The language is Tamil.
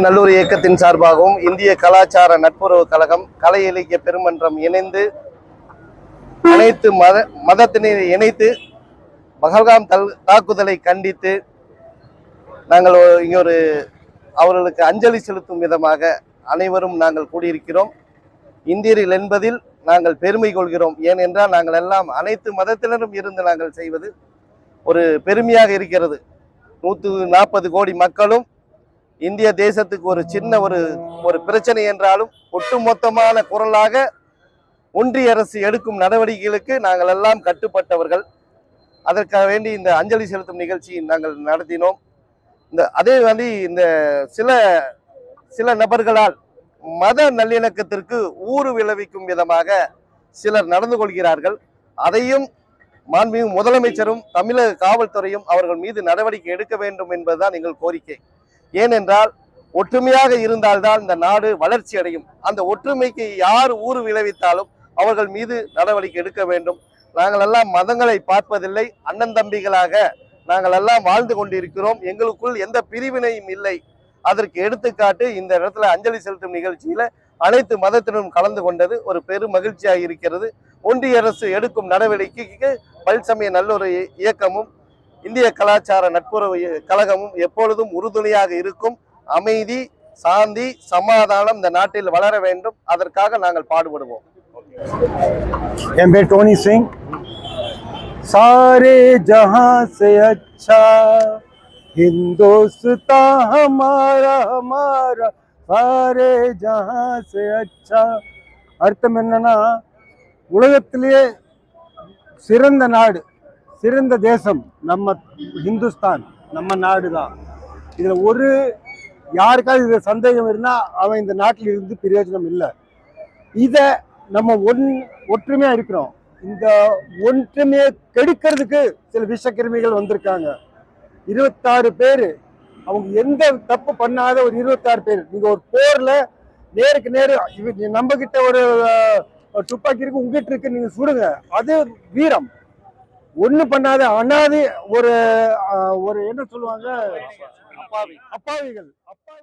நல்லூர் இயக்கத்தின் சார்பாகவும் இந்திய கலாச்சார நட்புறவு கழகம் கலை இலக்கிய பெருமன்றம் இணைந்து அனைத்து மத மதத்தினரை இணைத்து பகல்காம் தல் தாக்குதலை கண்டித்து நாங்கள் இங்கே ஒரு அவர்களுக்கு அஞ்சலி செலுத்தும் விதமாக அனைவரும் நாங்கள் கூடியிருக்கிறோம். இந்தியர்கள் என்பதில் நாங்கள் பெருமை கொள்கிறோம். ஏனென்றால் நாங்கள் எல்லாம் அனைத்து மதத்தினரும் இருந்து நாங்கள் செய்வது ஒரு பெருமையாக இருக்கிறது. நூற்று நாற்பது கோடி மக்களும் இந்திய தேசத்துக்கு ஒரு சின்ன ஒரு ஒரு பிரச்சனை என்றாலும் ஒட்டுமொத்தமான குரலாக ஒன்றிய அரசு எடுக்கும் நடவடிக்கைகளுக்கு நாங்கள் எல்லாம் கட்டுப்பட்டவர்கள். அதற்காக வேண்டி இந்த அஞ்சலி செலுத்தும் நிகழ்ச்சி நாங்கள் நடத்தினோம். இந்த அதே மாதிரி இந்த சில சில நபர்களால் மத நல்லிணக்கத்திற்கு ஊறு விளைவிக்கும் விதமாக சிலர் நடந்து கொள்கிறார்கள். அதையும் மாண்புமிகு முதலமைச்சரும் தமிழக காவல்துறையும் அவர்கள் மீது நடவடிக்கை எடுக்க வேண்டும் என்பதுதான் எங்கள் கோரிக்கை. ஏனென்றால் ஒற்றுமையாக இருந்தால்தான் இந்த நாடு வளர்ச்சி அடையும். அந்த ஒற்றுமைக்கு யார் ஊறு விளைவித்தாலும் அவர்கள் மீது நடவடிக்கை எடுக்க வேண்டும். நாங்கள் எல்லாம் மதங்களை பார்ப்பதில்லை அண்ணன் தம்பிகளாக நாங்கள் எல்லாம் வாழ்ந்து கொண்டிருக்கிறோம். எங்களுக்குள் எந்த பிரிவினையும் இல்லை. அதற்கு எடுத்துக்காட்டு இந்த இடத்துல அஞ்சலி செலுத்தும் நிகழ்ச்சியில அனைத்து மதத்தினரும் கலந்து கொண்டது ஒரு பெரும் மகிழ்ச்சியாக இருக்கிறது. ஒன்றிய அரசு எடுக்கும் நடவடிக்கைக்கு பல்சமய நல்லொரு இயக்கமும் இந்திய கலாச்சார நட்புறவு இய- கழகமும் எப்பொழுதும் உறுதுணையாக இருக்கும் அமைதி சாந்தி சமாதானம் இந்த நாட்டில் வளர வேண்டும் அதற்காக நாங்கள் பாடுபடுவோம் एम बे टोनी सिंह सारे जहां से अच्छा हिंदुस्तान हमारा हमारा सारे जहां से अच्छा அர்த்தம் என்னன்னா உலகத்திலேயே சிறந்த நாடு சிறந்த தேசம் நம்ம ஹிந்துஸ்தான் நம்ம நாடு தான் இதில் ஒரு யாருக்காவது இதில் சந்தேகம் இருந்தால் அவன் இந்த நாட்டில் இருந்து பிரயோஜனம் இல்லை. இதை நம்ம ஒன் ஒற்றுமையாக இருக்கிறோம். இந்த ஒற்றுமையை கெடுக்கிறதுக்கு சில விஷக்கிருமிகள் வந்திருக்காங்க. இருபத்தாறு பேர். அவங்க எந்த தப்பு பண்ணாத ஒரு இருபத்தாறு பேர். நீங்கள் ஒரு போரில் நேருக்கு நேரு இவ- நம்ம கிட்ட ஒரு ஒரு துப்பாக்கி இருக்கு உங்ககிட்ட இருக்கு நீங்கள் சுடுங்க. அது வீரம். ஒண்ணு பண்ணாத அண்ணாது ஒரு ஒரு என்ன சொல்லுவாங்க? அப்பாவிகள். அப்பாவி